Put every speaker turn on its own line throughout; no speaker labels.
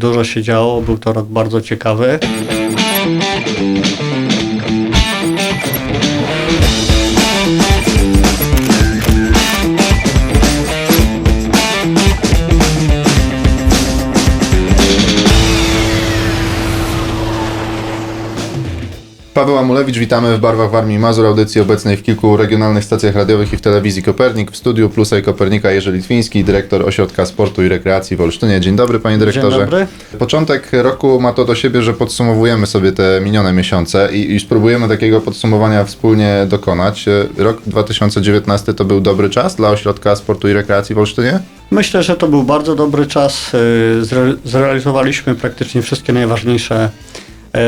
Dużo się działo, był to rok bardzo ciekawy.
Paweł Amulewicz, witamy w Barwach w Armii Mazur, audycji obecnej w kilku regionalnych stacjach radiowych i w telewizji Kopernik. W studiu Plusa i Kopernika Jerzy Litwiński, dyrektor Ośrodka Sportu i Rekreacji w Olsztynie. Dzień dobry panie dyrektorze.
Dzień dobry.
Początek roku ma to do siebie, że podsumowujemy sobie te minione miesiące i, i spróbujemy takiego podsumowania wspólnie dokonać. Rok 2019 to był dobry czas dla Ośrodka Sportu i Rekreacji w Olsztynie?
Myślę, że to był bardzo dobry czas. Y, zre- Zrealizowaliśmy praktycznie wszystkie najważniejsze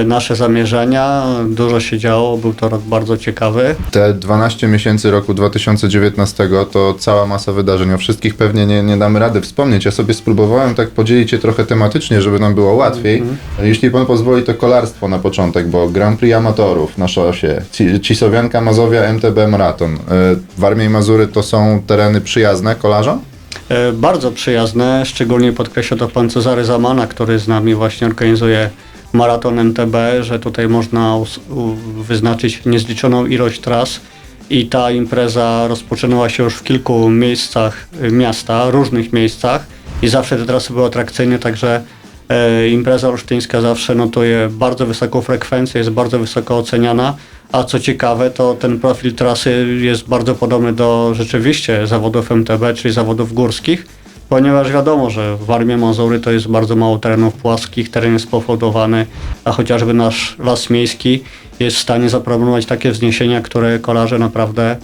nasze zamierzenia. Dużo się działo, był to rok bardzo ciekawy.
Te 12 miesięcy roku 2019 to cała masa wydarzeń. O wszystkich pewnie nie, nie damy rady wspomnieć. Ja sobie spróbowałem tak podzielić je trochę tematycznie, żeby nam było łatwiej. Jeśli pan pozwoli, to kolarstwo na początek, bo Grand Prix Amatorów na szosie, Ci- Cisowianka, Mazowia, MTB Maraton. Y, Warmia i Mazury to są tereny przyjazne kolarzom?
E, Bardzo przyjazne, szczególnie podkreśla to pan Cezary Zamana, który z nami właśnie organizuje maraton MTB, że tutaj można wyznaczyć niezliczoną ilość tras i ta impreza rozpoczynała się już w kilku miejscach y, miasta, różnych miejscach i zawsze te trasy były atrakcyjne, także e, impreza olsztyńska zawsze notuje bardzo wysoką frekwencję, jest bardzo wysoko oceniana, a co ciekawe, to ten profil trasy jest bardzo podobny do rzeczywiście zawodów MTB, czyli zawodów górskich, ponieważ wiadomo, że w Armii Mazury to jest bardzo mało terenów płaskich, teren jest pofałdowany, a chociażby nasz las miejski jest w stanie zaproponować takie wzniesienia, które kolarze naprawdę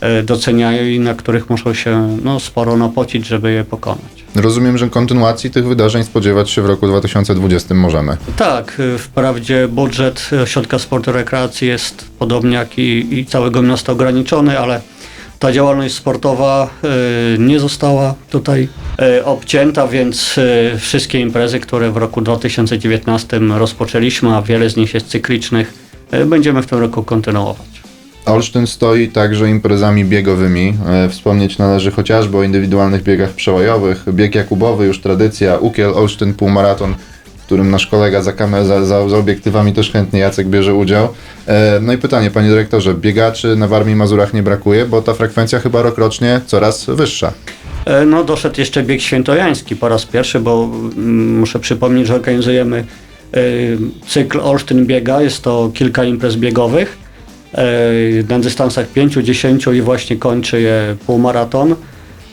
e, doceniają i na których muszą się no, sporo napocić, żeby je pokonać.
Rozumiem, że kontynuacji tych wydarzeń spodziewać się w roku 2020 możemy.
Tak, y, wprawdzie budżet Ośrodka Sportu i Rekreacji jest podobnie jak i, i całego miasta ograniczony, ale ta działalność sportowa y, nie została tutaj y, obcięta, więc y, wszystkie imprezy, które w roku 2019 rozpoczęliśmy, a wiele z nich jest cyklicznych, będziemy w tym roku kontynuować.
Olsztyn stoi także imprezami biegowymi. E, Wspomnieć należy chociażby o indywidualnych biegach przełajowych. Bieg Jakubowy, już tradycja, Ukiel, Olsztyn, półmaraton, którym nasz kolega za, kamer, za, za, za obiektywami też chętnie Jacek bierze udział. E, No i pytanie, panie dyrektorze, biegaczy na Warmii i Mazurach nie brakuje, bo ta frekwencja chyba rokrocznie coraz wyższa.
E, No, doszedł jeszcze bieg świętojański po raz pierwszy, bo mm, muszę przypomnieć, że organizujemy e, cykl Olsztyn Biega. Jest to kilka imprez biegowych na dystansach 5, 10 i właśnie kończy je półmaraton.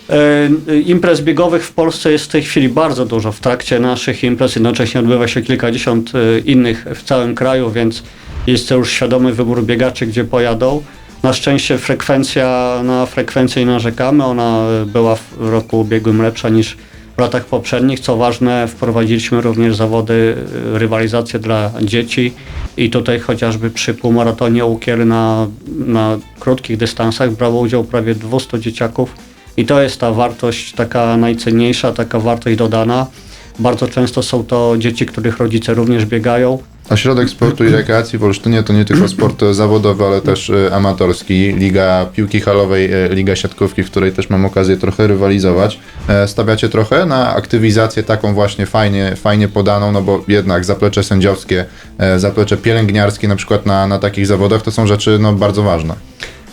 E, Imprez biegowych w Polsce jest w tej chwili bardzo dużo. W trakcie naszych imprez jednocześnie odbywa się kilkadziesiąt e, innych w całym kraju, więc jest to już świadomy wybór biegaczy, gdzie pojadą. Na szczęście frekwencja, na frekwencję nie narzekamy. Ona była w roku ubiegłym lepsza niż w latach poprzednich. Co ważne, wprowadziliśmy również zawody, e, rywalizacje dla dzieci i tutaj chociażby przy półmaratonie Łukier na, na krótkich dystansach brało udział prawie 200 dzieciaków i to jest ta wartość taka najcenniejsza, taka wartość dodana. Bardzo często są to dzieci, których rodzice również biegają.
Ośrodek Sportu i Rekreacji w Olsztynie to nie tylko sport zawodowy, ale też e, amatorski. Liga piłki halowej, e, Liga siatkówki, w której też mam okazję trochę rywalizować. E, Stawiacie trochę na aktywizację taką właśnie fajnie, fajnie podaną, no bo jednak zaplecze sędziowskie, zaplecze pielęgniarskie na przykład na, na takich zawodach to są rzeczy no, bardzo ważne.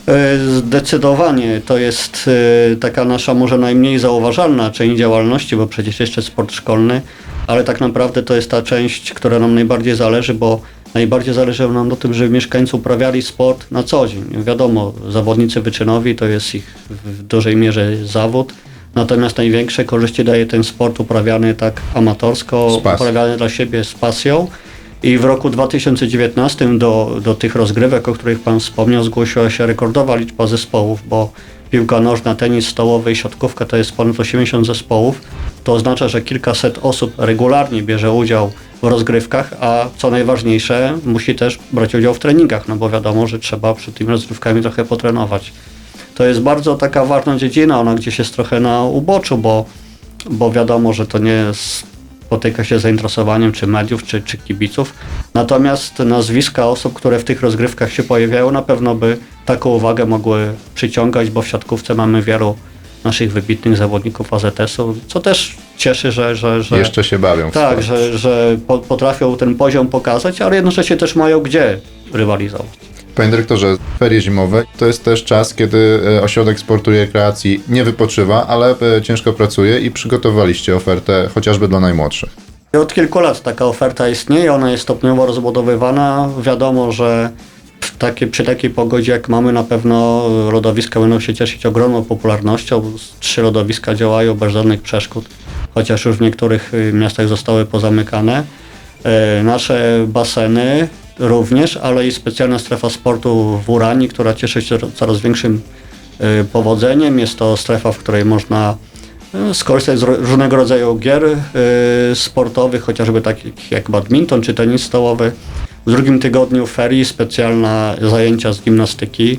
E, Zdecydowanie to jest e, taka nasza może najmniej zauważalna część działalności, bo przecież jeszcze sport szkolny, ale tak naprawdę to jest ta część, która nam najbardziej zależy, bo najbardziej zależy nam na tym, żeby mieszkańcy uprawiali sport na co dzień. Wiadomo, zawodnicy wyczynowi to jest ich w dużej mierze zawód, natomiast największe korzyści daje ten sport uprawiany tak amatorsko, uprawiany dla siebie z pasją. I w roku 2019 do, do tych rozgrywek, o których Pan wspomniał, zgłosiła się rekordowa liczba zespołów, bo piłka nożna, tenis stołowy i siatkówka to jest ponad 80 zespołów. To oznacza, że kilkaset osób regularnie bierze udział w rozgrywkach, a co najważniejsze, musi też brać udział w treningach, no bo wiadomo, że trzeba przed tymi rozgrywkami trochę potrenować. To jest bardzo taka ważna dziedzina, ona gdzieś jest trochę na uboczu, bo, bo wiadomo, że to nie spotyka się z zainteresowaniem czy mediów, czy, czy kibiców. Natomiast nazwiska osób, które w tych rozgrywkach się pojawiają, na pewno by taką uwagę mogły przyciągać, bo w siatkówce mamy wielu naszych wybitnych zawodników AZS-u, co też cieszy, że... że, że
Jeszcze się bawią.
tak, że, że po, potrafią ten poziom pokazać, ale jednocześnie też mają gdzie rywalizować.
Panie dyrektorze, ferie zimowe to jest też czas, kiedy e, Ośrodek Sportu i Rekreacji nie wypoczywa, ale e, ciężko pracuje i przygotowaliście ofertę chociażby dla najmłodszych.
Od kilku lat taka oferta istnieje, ona jest stopniowo rozbudowywana. Wiadomo, że w takie, przy takiej pogodzie jak mamy na pewno lodowiska będą się cieszyć ogromną popularnością. Trzy lodowiska działają bez żadnych przeszkód, chociaż już w niektórych y, miastach zostały pozamykane. E, Nasze baseny również, ale i specjalna strefa sportu w Urani, która cieszy się coraz większym y, powodzeniem. Jest to strefa, w której można y, skorzystać z różnego rodzaju gier y, sportowych, chociażby takich jak badminton czy tenis stołowy. W drugim tygodniu ferii specjalna zajęcia z gimnastyki,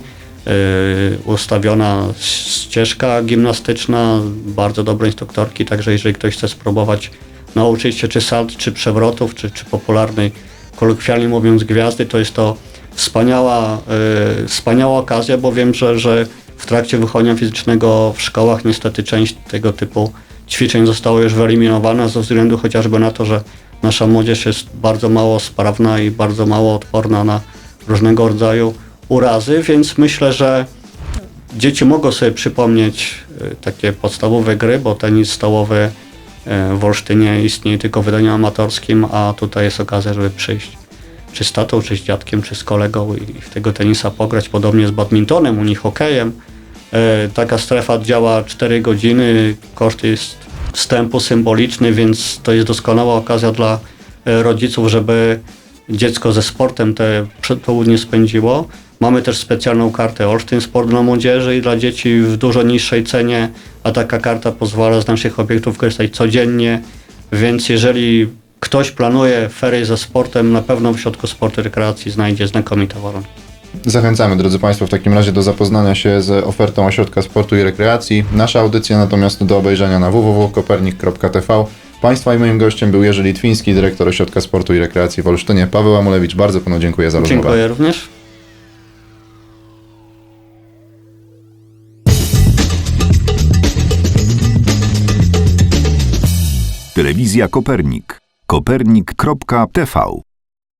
ustawiona ścieżka gimnastyczna, bardzo dobre instruktorki, także jeżeli ktoś chce spróbować nauczyć się czy salt, czy przewrotów, czy, czy popularnej, kolokwialnie mówiąc gwiazdy, to jest to wspaniała, y, wspaniała okazja, bo wiem, że, że w trakcie wychowania fizycznego w szkołach niestety część tego typu ćwiczeń została już wyeliminowana ze względu chociażby na to, że nasza młodzież jest bardzo mało sprawna i bardzo mało odporna na różnego rodzaju urazy, więc myślę, że dzieci mogą sobie przypomnieć y, takie podstawowe gry, bo tenis stołowy w Olsztynie istnieje tylko w wydaniu amatorskim, a tutaj jest okazja, żeby przyjść czy z tatą, czy z dziadkiem, czy z kolegą i w tego tenisa pograć. Podobnie z badmintonem, u nich hokejem. E, Taka strefa działa 4 godziny, koszt jest wstępu symboliczny, więc to jest doskonała okazja dla e, rodziców, żeby dziecko ze sportem te przedpołudnie spędziło. Mamy też specjalną kartę Olsztyn Sport dla młodzieży i dla dzieci w dużo niższej cenie, a taka karta pozwala z naszych obiektów korzystać codziennie, więc jeżeli ktoś planuje ferie ze sportem, na pewno w środku sportu i rekreacji znajdzie znakomite warunki.
Zachęcamy, drodzy Państwo, w takim razie do zapoznania się z ofertą Ośrodka Sportu i Rekreacji. Nasza audycja natomiast do obejrzenia na www.kopernik.tv. Państwa i moim gościem był Jerzy Litwiński, dyrektor Ośrodka Sportu i Rekreacji w Olsztynie. Paweł Amulewicz, bardzo Panu dziękuję za rozmowę.
Dziękuję również.
Telewizja Kopernik. Kopernik.tv